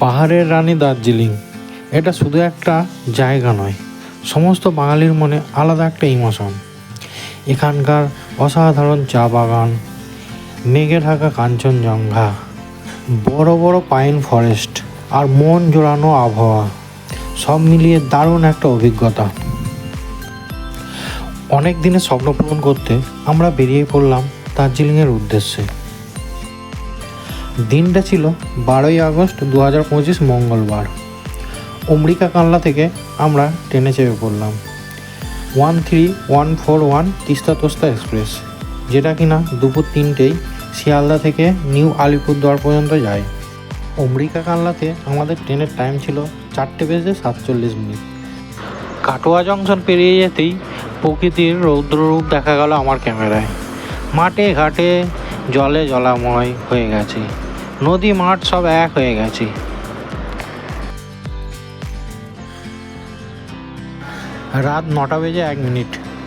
পাহাড়ের রানী দার্জিলিং। এটা শুধু একটা জায়গা নয়, সমস্ত বাঙালির মনে আলাদা একটা ইমোশন। এখানকার অসাধারণ চা বাগান, মেঘে ঢাকা কাঞ্চনজঙ্ঘা, বড় বড় পাইন ফরেস্ট আর মন জোড়ানো আবহাওয়া, সব মিলিয়ে দারুণ একটা অভিজ্ঞতা। অনেক দিনের স্বপ্ন পূরণ করতে আমরা বেরিয়ে পড়লাম দার্জিলিংয়ের উদ্দেশ্যে। দিনটা ছিল বারোই আগস্ট দু হাজার পঁচিশ মঙ্গলবার। অমরিকা কানলা থেকে আমরা ট্রেনে চেপে পড়লাম। One three one four one Teesta তোস্তা express, যেটা কিনা দুপুর তিনটেই শিয়ালদা থেকে নিউ আলিপুরদুয়ার পর্যন্ত যায়। অমরিকা কানলাতে আমাদের ট্রেনের টাইম ছিল চারটে বেজে সাতচল্লিশ মিনিট। কাটোয়া জংশন পেরিয়ে যেতেই প্রকৃতির রৌদ্ররূপ দেখা গেল আমার ক্যামেরায়। মাঠে ঘাটে জলে জলাময় হয়ে গেছে। নদী মাঠ সব এক হয়ে গেছে। রাত নটা বেজে এক মিনিট।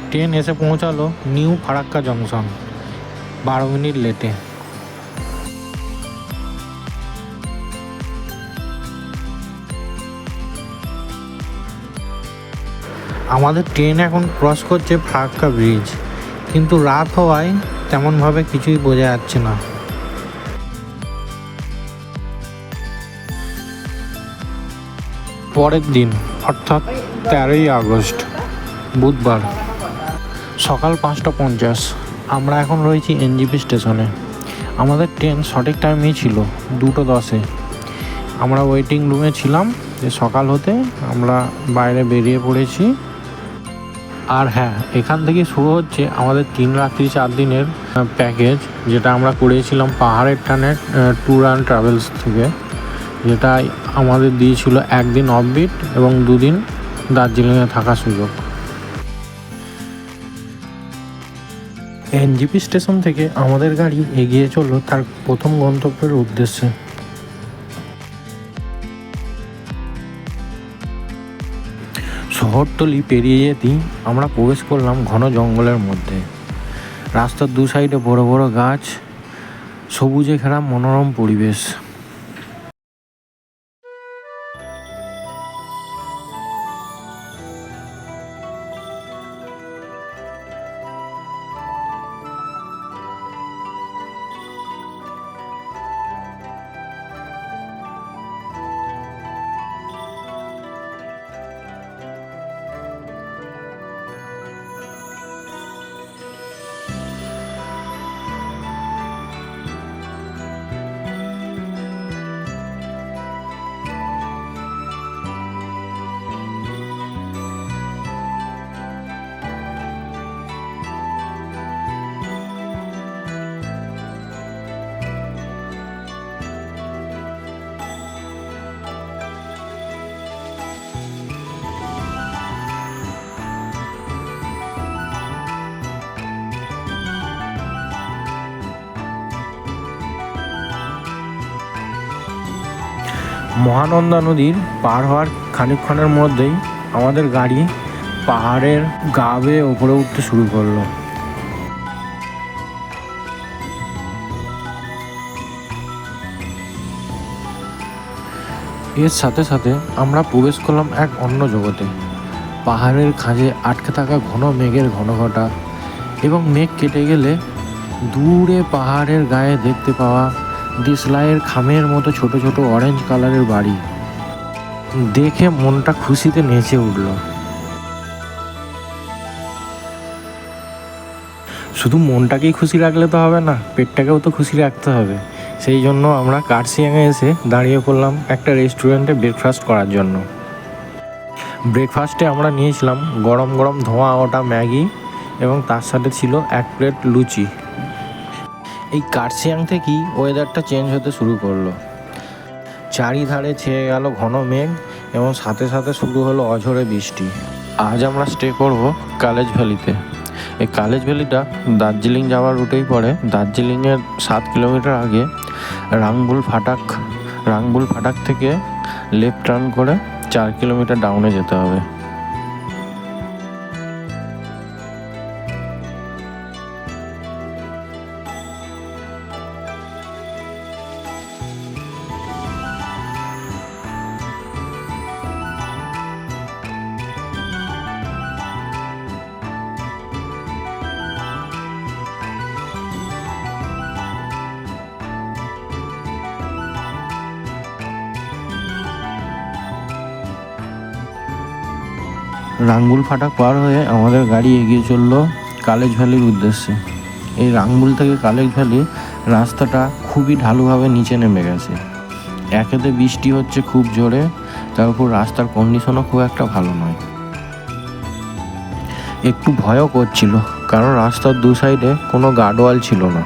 ট্রেন এসে পৌঁছালো নিউ ফারাক্কা জংশন। বারো মিনিট লেটে। আমাদের ট্রেন এখন ক্রস করছে ফারাক্কা ব্রিজ। কিন্তু রাত হওয়ায় তেমনভাবে কিছুই বোঝা যাচ্ছে না। পরের দিন, অর্থাৎ তেরোই আগস্ট, বুধবার, সকাল পাঁচটা পঞ্চাশ, আমরা এখন রয়েছি এনজিপি স্টেশনে। আমাদের ট্রেন সঠিক টাইমেই ছিল, দুটো দশে। আমরা ওয়েটিং রুমে ছিলাম, যে সকাল হতে আমরা বাইরে বেরিয়ে পড়েছি। আর হ্যাঁ এখান থেকে শুরু হচ্ছে আমাদের তিন রাত্রি চার দিনের প্যাকেজ যেটা আমরা করেছিলাম পাহাড়ের টানের ট্যুর অ্যান্ড ট্রাভেলস থেকে। যেটা আমাদের দিয়েছিল একদিন অফবিট এবং দুদিন দার্জিলিংয়ে থাকার সুযোগ। এনজিপি স্টেশন থেকে আমাদের গাড়ি এগিয়ে চলল তার প্রথম গন্তব্যের উদ্দেশ্যে। শহরতলি পেরিয়ে যেতেই আমরা প্রবেশ করলাম ঘন জঙ্গলের মধ্যে। রাস্তার দু সাইডে বড় বড় গাছ, সবুজে ঘেরা মনোরম পরিবেশ। মহানন্দা নদীর পার হওয়ার খানিকক্ষণের মধ্যেই আমাদের গাড়ি পাহাড়ের গা বেয়ে ওপরে উঠতে শুরু করল। এর সাথে সাথে আমরা প্রবেশ করলাম এক অন্য জগতে। পাহাড়ের খাঁজে আটকে থাকা ঘন মেঘের ঘন ঘটা এবং মেঘ কেটে গেলে দূরে পাহাড়ের গায়ে দেখতে পাওয়া দেশলাইয়ের খামের মতো ছোট ছোট অরেঞ্জ কালারের বাড়ি। দেখে মনটা খুশিতে নেচে উঠল। শুধু মনটাকেই খুশি রাখলে তো হবে না, পেটটাকেও তো খুশি রাখতে হবে। সেই জন্য আমরা কার্সিয়াংয়ে এসে দাঁড়িয়ে পড়লাম একটা রেস্টুরেন্টে ব্রেকফাস্ট করার জন্য। ব্রেকফাস্টে আমরা নিয়েছিলাম গরম গরম ধোঁয়া ওটা ম্যাগি এবং তার সাথে ছিল এক প্লেট লুচি। এই কার্সিয়াং থেকেই ওয়েদারটা চেঞ্জ হতে শুরু করল। চারিধারে ছেয়ে গেল ঘন মেঘ এবং সাথে সাথে শুরু হলো অঝরে বৃষ্টি। আজ আমরা স্টে করব কালেজ ভ্যালিতে এই কালেজ ভ্যালিটা দার্জিলিং যাওয়ার রুটেই পড়ে। দার্জিলিংয়ের সাত কিলোমিটার আগে রাংবুল ফাটাক রাংবুল ফাটাক থেকে লেফট টার্ন করে চার কিলোমিটার ডাউনে যেতে হবে। রাঙ্গুল ফাটাক পার হয়ে আমাদের গাড়ি এগিয়ে চলল কালেজ ভ্যালির উদ্দেশ্যে। এই রাঙ্গুল থেকে কালেজ ভ্যালি রাস্তাটা খুবই ঢালুভাবে নিচে নেমে গেছে। একেতে বৃষ্টি হচ্ছে খুব জোরে, তার উপর রাস্তার কন্ডিশনও খুব একটা ভালো নয়। একটু ভয়ও করছিল, কারণ রাস্তার দু সাইডে কোনো গার্ডওয়াল ছিল না।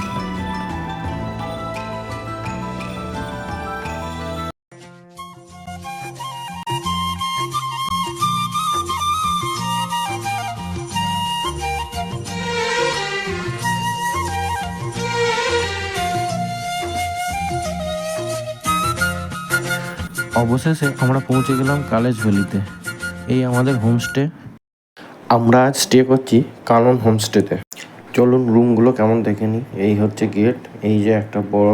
অবশেষে আমরা পৌঁছে গেলাম কালেজ ভ্যালিতে। এই আমাদের হোমস্টে। আমরা আজ স্টে করছি কানন হোমস্টেতে। চলুন রুমগুলো কেমন দেখে নিই। এই হচ্ছে গেট এই যে একটা বড়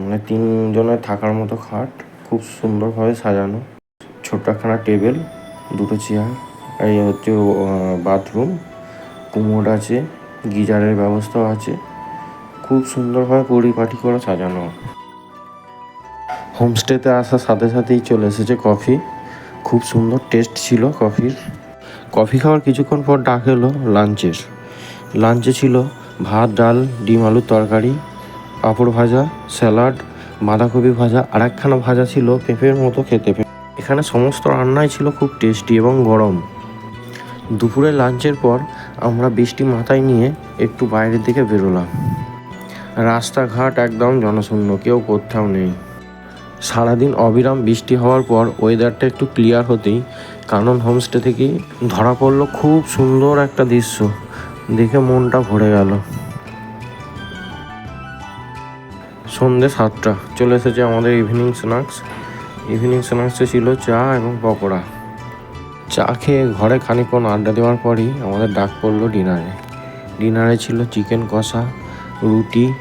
মানে তিনজনের থাকার মতো খাট, খুব সুন্দরভাবে সাজানো। ছোট্ট একখানা টেবিল, দুটো চেয়ার এই হচ্ছে বাথরুম কুমোড আছে, গিজারের ব্যবস্থাও আছে। খুব সুন্দরভাবে পরিপাটি করে সাজানো। হোমস্টেতে আসার সাথে সাথেই চলে এসেছে কফি। খুব সুন্দর টেস্ট ছিল কফির। কফি খাওয়ার কিছুক্ষণ পর ডাক এলো লাঞ্চের। লাঞ্চে ছিল ভাত, ডাল, ডিম, আলুর তরকারি, পাঁপড় ভাজা, স্যালাড, বাঁধাকপি ভাজা, আর একখানা ভাজা ছিল পেঁপের মতো খেতে। এখানে সমস্ত রান্নাই ছিল খুব টেস্টি এবং গরম। দুপুরে লাঞ্চের পর আমরা বৃষ্টি মাথায় নিয়ে একটু বাইরের দিকে বেরোলাম। রাস্তাঘাট একদম জনশূন্য, কেউ কোথাও নেই। সারাদিন অবিরাম বৃষ্টি হওয়ার পর ওয়েদারটা একটু ক্লিয়ার হতেই কানন হোমস্টে থেকে ধরা পড়ল খুব সুন্দর একটা দৃশ্য। দেখে মনটা ভরে গেল। সন্ধে সাতটা, চলে এসেছে আমাদের ইভিনিং স্ন্যাক্স ইভিনিং স্ন্যাক্সে ছিল চা এবং পকোড়া। চা খেয়ে ঘরে খানিকক্ষণ আড্ডা দেওয়ার পরই আমাদের ডাক পড়ল ডিনারে। ডিনারে ছিল চিকেন কষা, রুটি,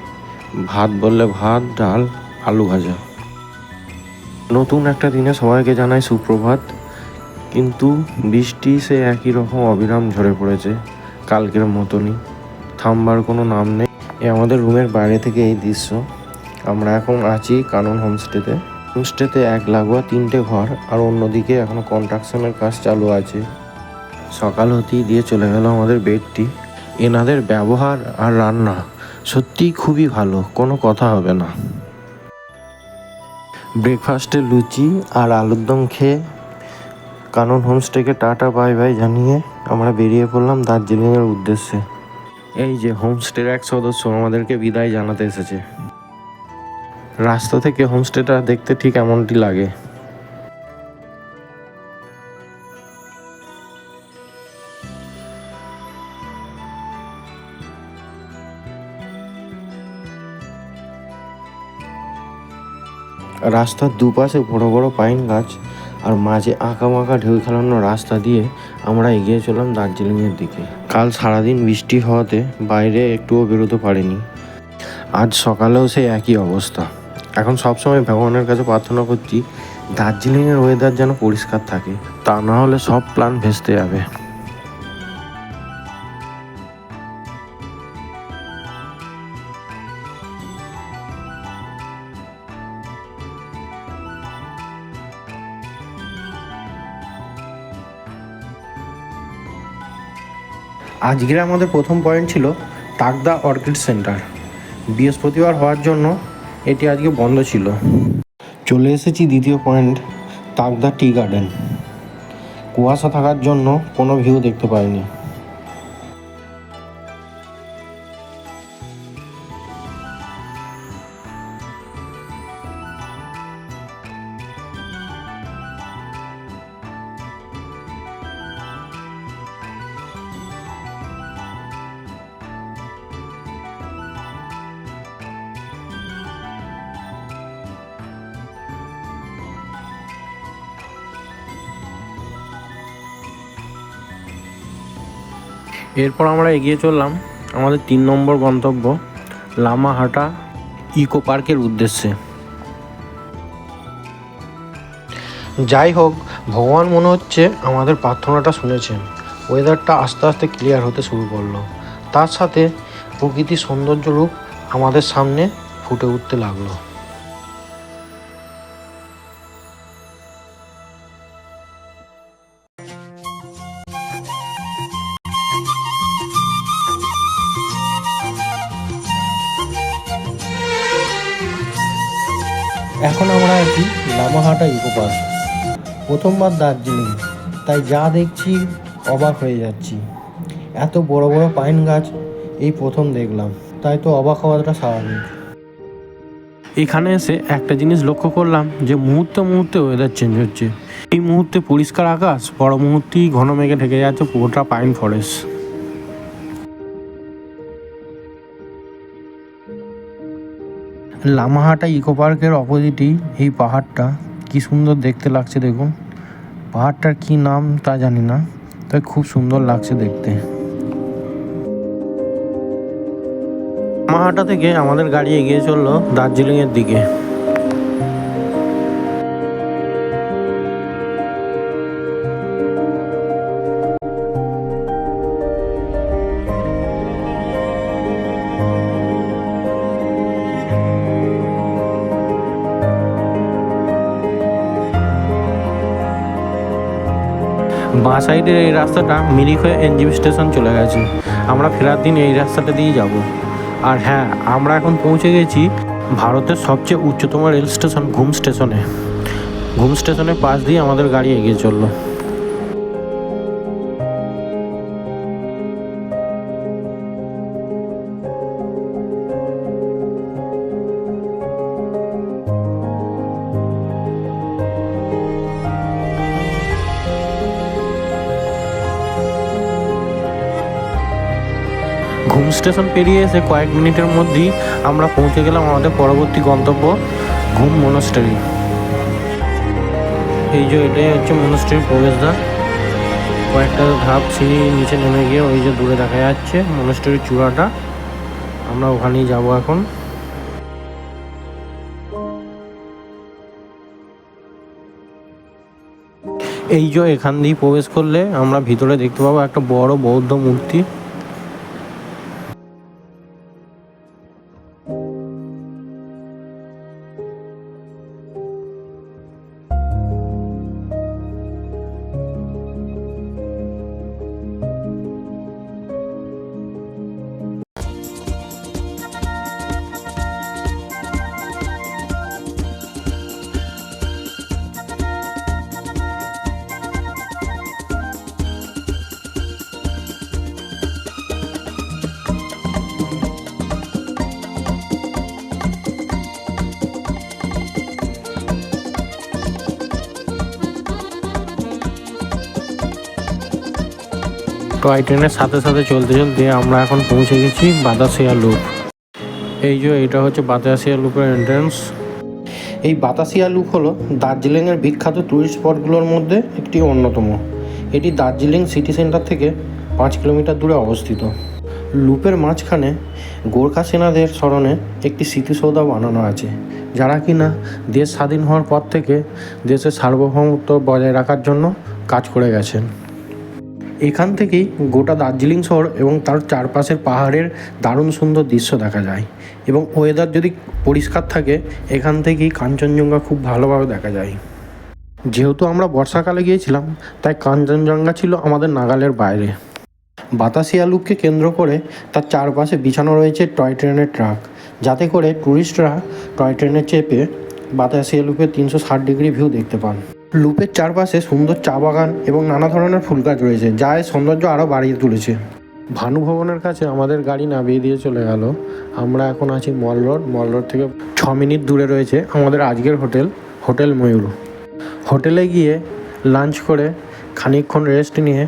ভাত বললে ভাত, ডাল, আলু ভাজা। নতুন একটা দিনে সবাইকে জানায় সুপ্রভাত। কিন্তু বৃষ্টি সে একই রকম অবিরাম ঝরে পড়েছে, কালকের মতনই। থামবার কোনো নাম নেই। এ আমাদের রুমের বাইরে থেকে এই দৃশ্য। আমরা এখন আছি কানন হোমস্টেতে। হোমস্টেতে এক লাগোয়া তিনটে ঘর আর অন্যদিকে এখনও কনস্ট্রাকশনের কাজ চালু আছে। সকাল হতেই দিয়ে চলে গেল আমাদের বেডটি। এনাদের ব্যবহার আর রান্না সত্যিই খুবই ভালো, কোনো কথা হবে না। ব্রেকফাস্টে লুচি আর আলুর দম খেয়ে কানন হোমস্টেকে টাটা, বাই বাই জানিয়ে আমরা বেরিয়ে পড়লাম দার্জিলিংয়ের উদ্দেশ্যে। এই যে হোমস্টের এক সদস্য আমাদেরকে বিদায় জানাতে এসেছে। রাস্তা থেকে হোমস্টেটা দেখতে ঠিক এমনটি লাগে। রাস্তার দুপাশে বড় বড় পাইন গাছ আর মাঝে আঁকা মাঁকা ঢেউ খেলানো রাস্তা দিয়ে আমরা এগিয়ে চললাম দার্জিলিংয়ের দিকে। কাল সারাদিন বৃষ্টি হওয়াতে বাইরে একটুও বেরোতে পারিনি। আজ সকালেও সেই একই অবস্থা। এখন সবসময় ভগবানের কাছে প্রার্থনা করছি, দার্জিলিংয়ের ওয়েদার যেন পরিষ্কার থাকে। তা না হলে সব প্ল্যান ভেস্তে যাবে। আজকের আমাদের প্রথম পয়েন্ট ছিল তাকদা অর্কিড সেন্টার। বৃহস্পতিবার হওয়ার জন্য এটি আজকে বন্ধ ছিল। চলে এসেছি দ্বিতীয় পয়েন্ট তাকদা টি গার্ডেন। কুয়াশা থাকার জন্য কোনো ভিউ দেখতে পাইনি। এরপর আমরা এগিয়ে চললাম আমাদের তিন নম্বর গন্তব্য লামাহাটা ইকো পার্কের উদ্দেশ্যে। যাই হোক, ভগবান মনে হচ্ছে আমাদের প্রার্থনাটা শুনেছেন। ওয়েদারটা আস্তে আস্তে ক্লিয়ার হতে শুরু করল। তার সাথে প্রকৃতির সৌন্দর্য রূপ আমাদের সামনে ফুটে উঠতে লাগল। ইকো পার্ক প্রথমবার দার্জিলিং তাই যা দেখছি অবাক হয়ে যাচ্ছি। এত বড় বড় পাইন গাছ এই প্রথম দেখলাম তাই তো অবাক হওয়াটা স্বাভাবিক। এখানে এসে একটা জিনিস লক্ষ্য করলাম যে মুহূর্তে মুহূর্তে ওয়েদার চেঞ্জ হচ্ছে। এই মুহূর্তে পরিষ্কার আকাশ বড় মুহূর্তেই ঘন মেঘে ঢেকে যাচ্ছে পুরোটা পাইন ফরেস্ট লামাহাটা ইকো পার্কের অপোজিটেই এই পাহাড়টা। কি সুন্দর দেখতে লাগছে দেখুন। পাহাড়টার কি নাম তা জানি না, তবে খুব সুন্দর লাগছে দেখতে। মাহাটা থেকে আমাদের গাড়ি এগিয়ে চলল দার্জিলিংয়ের দিকে। বাঁ সাইডের এই রাস্তাটা মিরিক হয়ে এনজিবি স্টেশন চলে গেছে। আমরা ফেরার দিন এই রাস্তাটা দিয়েই যাব। আর হ্যাঁ আমরা এখন পৌঁছে গেছি ভারতের সবচেয়ে উচ্চতম রেল স্টেশন, ঘুম স্টেশনে। ঘুম স্টেশনের পাশ দিয়ে আমাদের গাড়ি এগিয়ে চলল। স্টেশন পেরিয়ে এসে কয়েক মিনিটের মধ্যেই আমরা পৌঁছে গেলাম আমাদের পরবর্তী গন্তব্য ঘুম মনস্টারি এই যে এটাই হচ্ছে মনস্টারির প্রবেশদ্বার। কয়েকটা ধাপ সিঁড়ি নিচে নেমে গিয়ে ওই যে দূরে দেখা যাচ্ছে মনস্টারির চূড়াটা। আমরা ওখানেই যাব এখন। এই যে এখান দিয়ে প্রবেশ করলে আমরা ভিতরে দেখতে পাবো একটা বড় বৌদ্ধ মূর্তি। টয় ট্রেনের সাথে সাথে চলতে চলতে আমরা এখন পৌঁছে গেছি বাতাসিয়া লুপ। এই যে এটা হচ্ছে বাতাসিয়া লুপের এন্ট্রান্স এই বাতাসিয়া লুপ হলো দার্জিলিংয়ের বিখ্যাত টুরিস্ট স্পটগুলোর মধ্যে একটি অন্যতম। এটি দার্জিলিং সিটি সেন্টার থেকে পাঁচ কিলোমিটার দূরে অবস্থিত। লুপের মাঝখানে গোর্খা সেনাদের স্মরণে একটি স্মৃতিসৌধ বানানো আছে, যারা কিনা দেশ স্বাধীন হওয়ার পর থেকে দেশের সার্বভৌমত্ব বজায় রাখার জন্য কাজ করে গেছেন। এখান থেকেই গোটা দার্জিলিং শহর এবং তার চারপাশের পাহাড়ের দারুণ সুন্দর দৃশ্য দেখা যায়। এবং ওয়েদার যদি পরিষ্কার থাকে, এখান থেকেই কাঞ্চনজঙ্ঘা খুব ভালোভাবে দেখা যায়। যেহেতু আমরা বর্ষাকালে গিয়েছিলাম, তাই কাঞ্চনজঙ্ঘা ছিল আমাদের নাগালের বাইরে। বাতাসিয়া লুপকে কেন্দ্র করে তার চারপাশে বিছানো রয়েছে টয় ট্রেনের ট্রাক। যাতে করে ট্যুরিস্টরা টয় ট্রেনে চেপে বাতাসিয়া লুপের তিনশো ষাট ডিগ্রি ভিউ দেখতে পান। লুপের চারপাশে সুন্দর চা বাগান এবং নানা ধরনের ফুল গাছ রয়েছে, যা এর সৌন্দর্য আরও বাড়িয়ে তুলেছে। ভানু ভবনের কাছে আমাদের গাড়ি নামিয়ে দিয়ে চলে গেল। আমরা এখন আছি মল রোড। মল রোড থেকে ছ মিনিট দূরে রয়েছে আমাদের আজকের হোটেল হোটেল ময়ূর। হোটেলে গিয়ে লাঞ্চ করে খানিকক্ষণ রেস্ট নিয়ে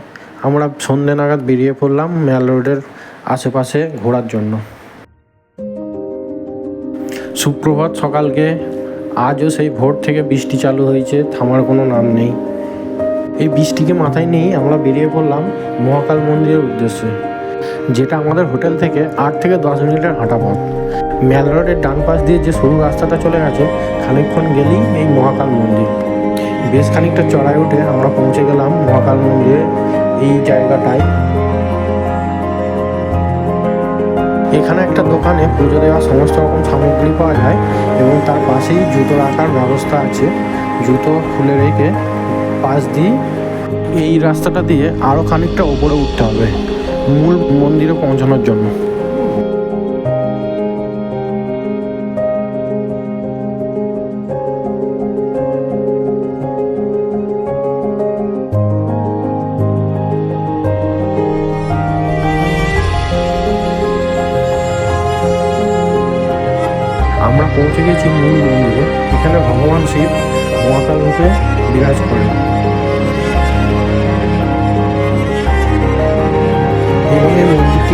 আমরা সন্ধে নাগাদ বেরিয়ে পড়লাম ম্যাল রোডের আশেপাশে ঘোরার জন্য। সুপ্রভাত সকালকে আজও সেই ভোর থেকে বৃষ্টি চালু হয়েছে, থামার কোনো নাম নেই। এই বৃষ্টিকে মাথায় নিয়েই আমরা বেরিয়ে পড়লাম মহাকাল মন্দিরের উদ্দেশ্যে, যেটা আমাদের হোটেল থেকে আট থেকে দশ মিনিটের হাঁটা পথ। ম্যাল রোডের ডান পাশ দিয়ে যে সরু রাস্তাটা চলে গেছে, খানিকক্ষণ গেলেই এই মহাকাল মন্দির। বেশ খানিকটা চড়াই উঠে আমরা পৌঁছে গেলাম মহাকাল মন্দিরে এই জায়গাটায়। এখানে একটা দোকানে পুজো দেওয়া সমস্ত রকম সামগ্রী পাওয়া যায় এবং তার পাশেই জুতো রাখার ব্যবস্থা আছে। জুতো খুলে রেখে পাশ দিয়ে এই রাস্তাটা দিয়ে আরও খানিকটা ওপরে উঠতে হবে। মূল মন্দিরে পৌঁছানোর জন্য।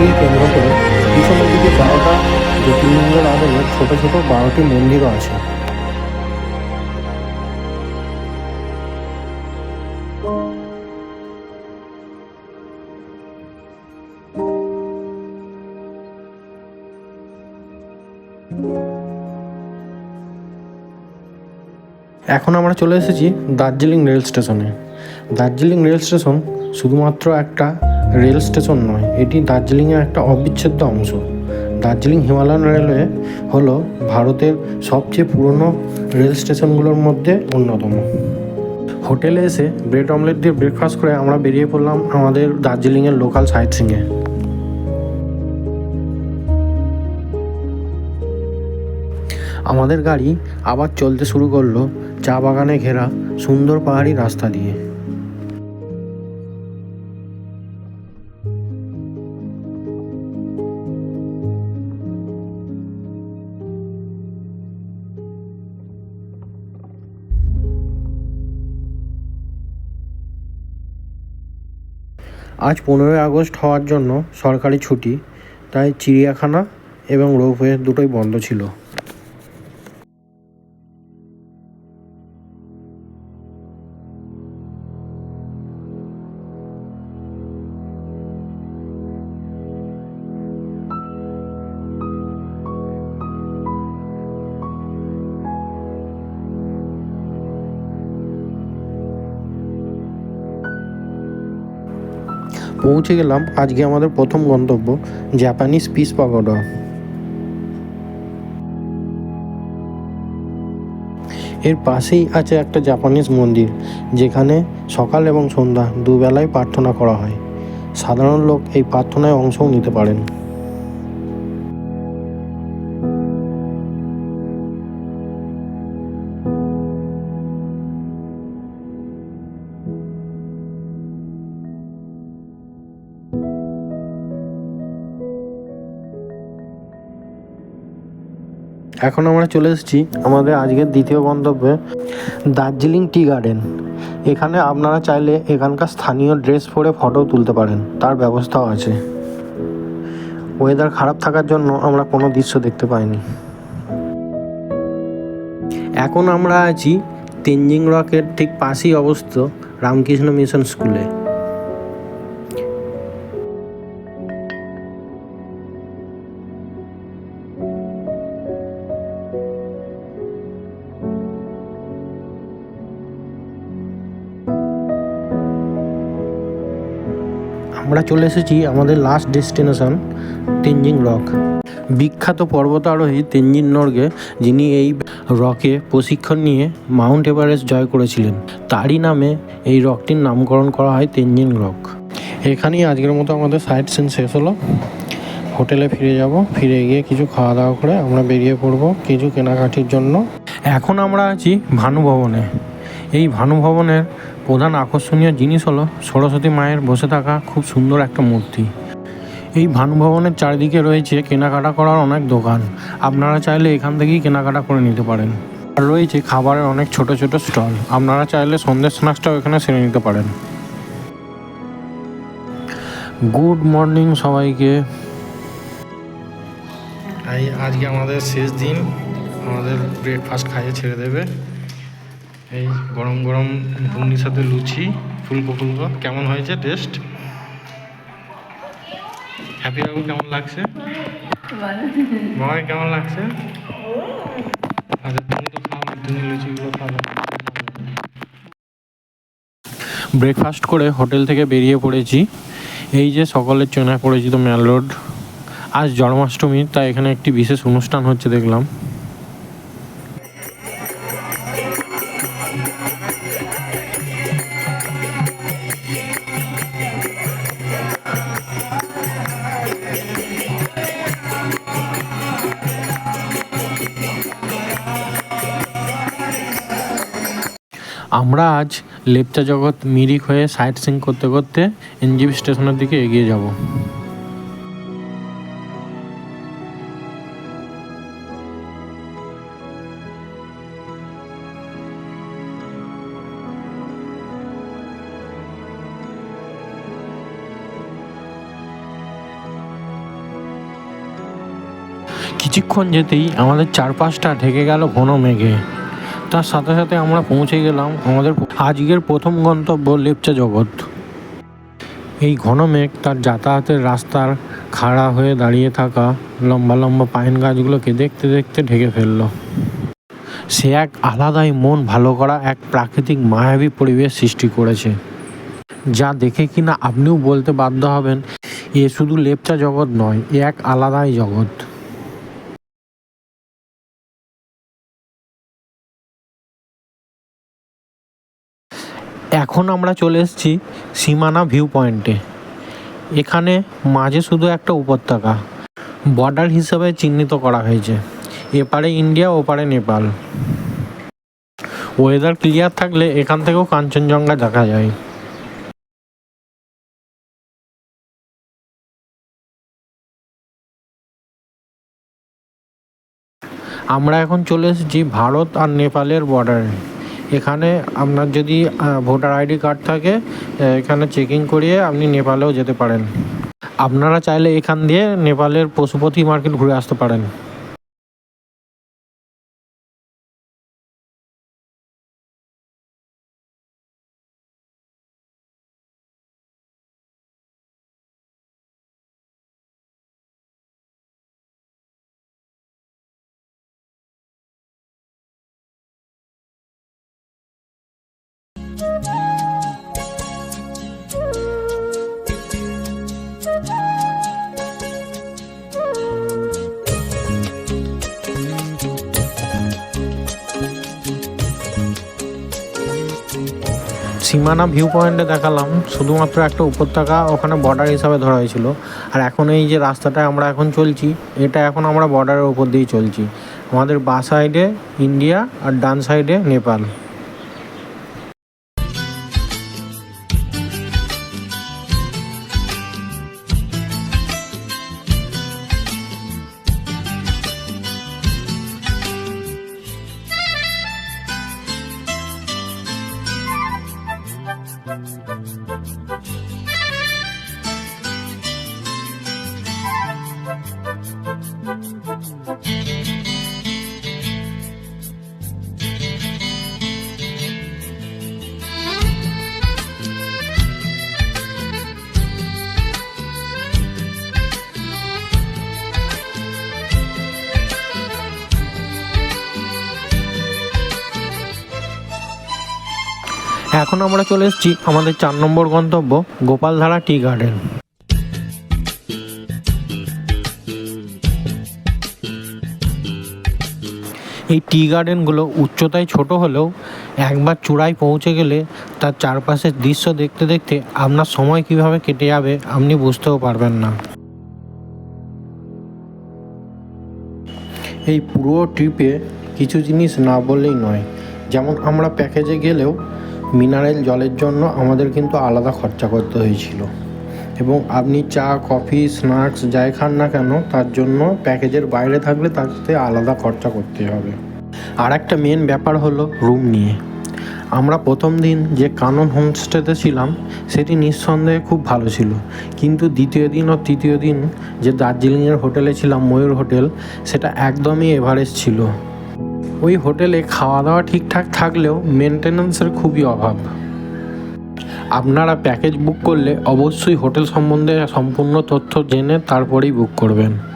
এই মন্দিরটিকে কেন্দ্র করে পিছনের দিকে বারোটা জ্যোতির্লিঙ্গের আদলে ছোট ছোট বারোটি মন্দিরও আছে। এখন আমরা চলে এসেছি দার্জিলিং রেল স্টেশনে। দার্জিলিং রেল স্টেশন শুধুমাত্র একটা রেল স্টেশন নয়, এটি দার্জিলিংয়ের একটা অবিচ্ছেদ্য অংশ। দার্জিলিং হিমালয়ান রেলওয়ে হলো ভারতের সবচেয়ে পুরনো রেল স্টেশনগুলোর মধ্যে অন্যতম। হোটেলে এসে ব্রেড অমলেট দিয়ে ব্রেকফাস্ট করে আমরা বেরিয়ে পড়লাম আমাদের দার্জিলিংয়ের লোকাল সাইট সিংয়ে আমাদের গাড়ি আবার চলতে শুরু করল চা বাগানে ঘেরা সুন্দর পাহাড়ি রাস্তা দিয়ে। পনেরোই আগস্ট হওয়ার জন্য সরকারি ছুটি তাই চিড়িয়াখানা এবং রোপওয়ে দুটোই বন্ধ ছিল। পৌঁছে গেলাম, আজকে আমাদের প্রথম গন্তব্য জাপানিজ পিস পাগোডা এর পাশেই আছে একটা জাপানিজ মন্দির, যেখানে সকাল এবং সন্ধ্যা দুবেলায় প্রার্থনা করা হয়। সাধারণ লোক এই প্রার্থনায় অংশও নিতে পারেন। এখন আমরা চলে এসেছি আমাদের আজকের দ্বিতীয় গন্তব্যে দার্জিলিং টি গার্ডেন। এখানে আপনারা চাইলে এখানকার স্থানীয় ড্রেস পরে ফটো তুলতে পারেন, তার ব্যবস্থাও আছে। ওয়েদার খারাপ থাকার জন্য আমরা কোনো দৃশ্য দেখতে পাইনি। এখন আমরা আছি তেনজিং রকের ঠিক পাশেই অবস্থিত রামকৃষ্ণ মিশন স্কুলে। আমরা চলে এসেছি আমাদের লাস্ট ডেস্টিনেশন তেনজিং রক বিখ্যাত পর্বতারোহী তেনজিং নর্গে যিনি এই রকে প্রশিক্ষণ নিয়ে মাউন্ট এভারেস্ট জয় করেছিলেন। তারই নামে এই রকটির নামকরণ করা হয় তেনজিং রক এখানেই আজকের মতো আমাদের সাইট সিন শেষ হলো। হোটেলে ফিরে যাব, ফিরে গিয়ে কিছু খাওয়া দাওয়া করে আমরা বেরিয়ে পড়ব কিছু কেনাকাটির জন্য। এখন আমরা আছি ভানু ভবনে। এই ভানু ভবনের প্রধান আকর্ষণীয় জিনিস হলো সরস্বতী মায়ের বসে থাকা খুব সুন্দর একটা মূর্তি। এই ভানু ভবনের চারিদিকে রয়েছে কেনাকাটা করার অনেক দোকান। আপনারা চাইলে এখান থেকেই কেনাকাটা করে নিতে পারেন। আর রয়েছে খাবারের অনেক ছোট ছোট স্টল। আপনারা চাইলে সন্ধ্যের স্ন্যাক্সটাও এখানে সেরে নিতে পারেন। গুড মর্নিং সবাইকে। আজকে আমাদের শেষ দিন। আমাদের ব্রেকফাস্ট খাইয়ে ছেড়ে দেবে। এই গরম গরম ঘুগনির সাথে লুচি ফুলকো ফুলকো কেমন হয়েছে টেস্ট হ্যাপি বাবু কেমন লাগছে? কেমন লাগছে? আচ্ছা তুমি তো খাও তুমি লুচিগুলো ব্রেকফাস্ট করে হোটেল থেকে বেরিয়ে পড়েছি। এই যে সকলের চেনা পরিচিত ম্যাল রোড। আজ জন্মাষ্টমী, তাই এখানে একটি বিশেষ অনুষ্ঠান হচ্ছে দেখলাম। আমরা আজ লেপচা জগৎ মিরিক হয়ে সাইট সিং করতে করতে এনজিপি স্টেশনের দিকে এগিয়ে যাব। কিছুক্ষণ যেতেই আমাদের চারপাশটা ঢেকে গেল ঘন মেঘে। তার সাথে সাথে আমরা পৌঁছে গেলাম আমাদের আজকের প্রথম গন্তব্য লেপচা জগৎ। এই ঘন মেঘ তার যাতায়াতের রাস্তার খাড়া হয়ে দাঁড়িয়ে থাকা লম্বা লম্বা পাইন গাছগুলোকে দেখতে দেখতে ঢেকে ফেলল। সে এক আলাদাই মন ভালো করা এক প্রাকৃতিক মায়াবী পরিবেশ সৃষ্টি করেছে, যা দেখে কিনা আপনিও বলতে বাধ্য হবেন, এ শুধু লেপচা জগৎ নয়, এ এক আলাদাই জগৎ। এখন আমরা চলে এসেছি সীমানা ভিউ পয়েন্টে এখানে মাঝে শুধু একটা উপত্যকা বর্ডার হিসাবে চিহ্নিত করা হয়েছে। এপারে ইন্ডিয়া ওপারে নেপাল ওয়েদার ক্লিয়ার থাকলে এখান থেকেও কাঞ্চনজঙ্ঘা দেখা যায়। আমরা এখন চলে এসেছি ভারত আর নেপালের বর্ডারে এখানে আপনার যদি ভোটার আইডি কার্ড থাকে এখানে চেকিং করিয়ে আপনি নেপালেও যেতে পারেন। আপনারা চাইলে এখান দিয়ে নেপালের পশুপতি মার্কেট ঘুরে আসতে পারেন। সীমানা ভিউ পয়েন্টে দেখালাম, শুধুমাত্র একটা উপত্যকা ওখানে বর্ডার হিসাবে ধরা হয়েছিল। আর এখন এই যে রাস্তাটা আমরা এখন চলছি, এটা এখন আমরা বর্ডারের উপর দিয়েই চলছি। আমাদের বা সাইডে ইন্ডিয়া আর ডান সাইডে নেপাল এখন আমরা চলে এসেছি আমাদের চার নম্বর গন্তব্য, গোপালধারা টি গার্ডেন। এই টি গার্ডেনগুলো উচ্চতায় ছোট হলেও একবার চূড়ায় পৌঁছে গেলে তার চারপাশের দৃশ্য দেখতে দেখতে আপনার সময় কীভাবে কেটে যাবে আপনি বুঝতেও পারবেন না। এই পুরো ট্রিপে কিছু জিনিস না বললেই নয়। যেমন আমরা প্যাকেজে গেলেও মিনারেল জলের জন্য আমাদের কিন্তু আলাদা খরচা করতে হয়েছিল। এবং আপনি চা, কফি, স্ন্যাক্স যাই খান না কেন, তার জন্য প্যাকেজের বাইরে থাকলে তাতে আলাদা খরচা করতে হবে। আর একটা মেন ব্যাপার হলো রুম নিয়ে। আমরা প্রথম দিন যে কানন হোমস্টেতে ছিলাম, সেটি নিঃসন্দেহে খুব ভালো ছিল। কিন্তু দ্বিতীয় দিন ও তৃতীয় দিন যে দার্জিলিংয়ের হোটেলে ছিলাম, ময়ূর হোটেল, সেটা একদমই এভারেস্ট ছিল। ওই হোটেলে খাওয়া দাওয়া ঠিকঠাক থাকলেও মেনটেন্যান্সের খুবই অভাব। আপনারা প্যাকেজ বুক করলে অবশ্যই হোটেল সম্বন্ধে সম্পূর্ণ তথ্য জেনে তারপরেই বুক করবেন।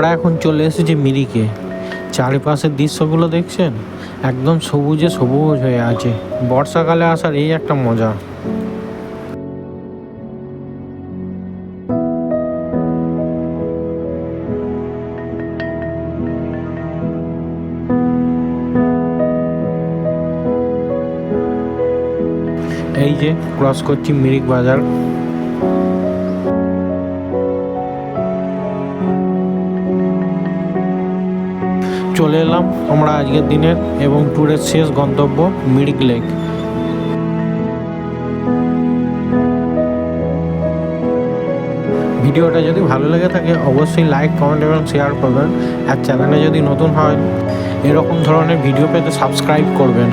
আমরা এখন চলে এসেছি মিরিকে। চারিপাশের দৃশ্যগুলো দেখছেন? একদম সবুজে সবুজ হয়ে আছে। বর্ষাকালে আসার এই একটা মজা। এই যে ক্রস করছি মিরিক বাজার। চলে এলাম আমরা আজকের দিনের এবং ট্যুরের শেষ গন্তব্য মিরিক লেক। ভিডিওটা যদি ভালো লেগে থাকে, অবশ্যই লাইক কমেন্ট এবং শেয়ার করবেন। আর চ্যানেলে যদি নতুন হয়, এরকম ধরনের ভিডিও পেতে সাবস্ক্রাইব করবেন।